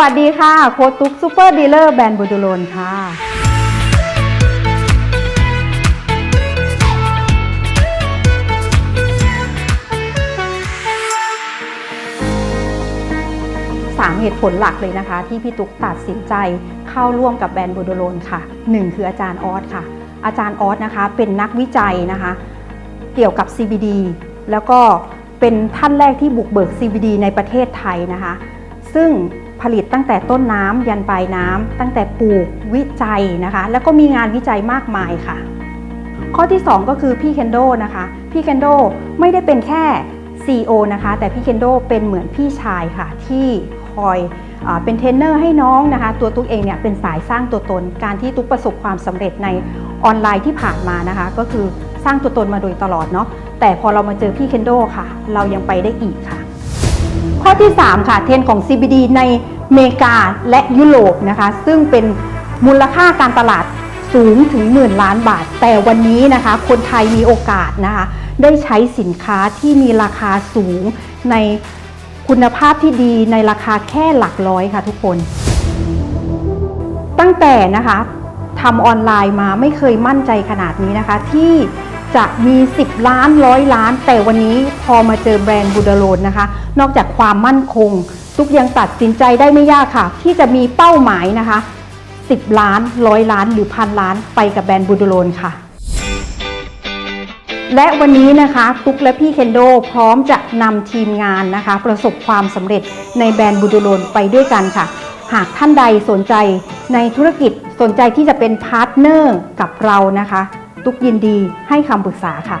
วัสดีค่ะ โคตุกซูเปอร์ดีลเลอร์แบรนด์บูดูโลนค่ะสามเหตุผลหลักเลยนะคะ ที่พี่ตุ๊กตัดสินใจเข้าร่วมกับแบรนด์บูโดโลนค่ะหนึ่งคืออาจารย์ออสค่ะ อาจารย์ออสนะคะเป็นนักวิจัยนะคะ เกี่ยวกับ CBD แล้วก็เป็นท่านแรกที่บุกเบิก CBD ในประเทศไทยนะคะ ซึ่งผลิตตั้งแต่ต้นน้ำยันปลายน้ำตั้งแต่ปลูกวิจัยนะคะ แล้วก็มีงานวิจัยมากมายค่ะ ข้อที่ 2 ก็คือพี่เคนโดนะคะพี่เคนโดไม่ได้เป็นแค่ CEO นะคะ แต่พี่เคนโดเป็นเหมือนพี่ชายค่ะ ที่คอยอเป็นเทรนเนอร์ให้น้องนะคะ ตัวตุ๊กเองเนี่ยเป็นสายสร้างตัวตน การที่ตุ๊กประสบความสำเร็จในออนไลน์ที่ผ่านมานะคะ ก็คือสร้างตัวตนมาโดยตลอดเนาะแต่พอเรามาเจอพี่เคนโดค่ะ เรายังไปได้อีกค่ะ ข้อที่ 3 ค่ะ เทรนของ CBD ในเมกาและยุโรปนะคะ ซึ่งเป็นมูลค่าการตลาดสูงถึงหมื่นล้านบาท แต่วันนี้นะคะ คนไทยมีโอกาสนะคะ ได้ใช้สินค้าที่มีราคาสูงในคุณภาพที่ดีในราคาแค่หลักร้อยค่ะทุกคน ตั้งแต่นะคะทำออนไลน์มาไม่เคยมั่นใจขนาดนี้นะคะที่ จะมี 10 ล้านร้อยล้าน แต่วันนี้พอมาเจอแบรนด์บูดาโลนนะคะ นอกจากความมั่นคง ทุกยังตัดสินใจได้ไม่ยากค่ะ ที่จะมีเป้าหมายนะคะ 10 ล้านร้อยล้านหรือพันล้านไปกับแบรนด์บูดาโลนค่ะ และวันนี้นะคะตุ๊กและพี่เคนโดพร้อมจะนำทีมงานนะคะ ประสบความสำเร็จในแบรนด์บูดูโลนไปด้วยกันค่ะ หากท่านใดสนใจในธุรกิจสนใจที่จะเป็นพาร์ทเนอร์กับเรานะคะ ตุ๊กยินดีให้คำปรึกษาค่ะ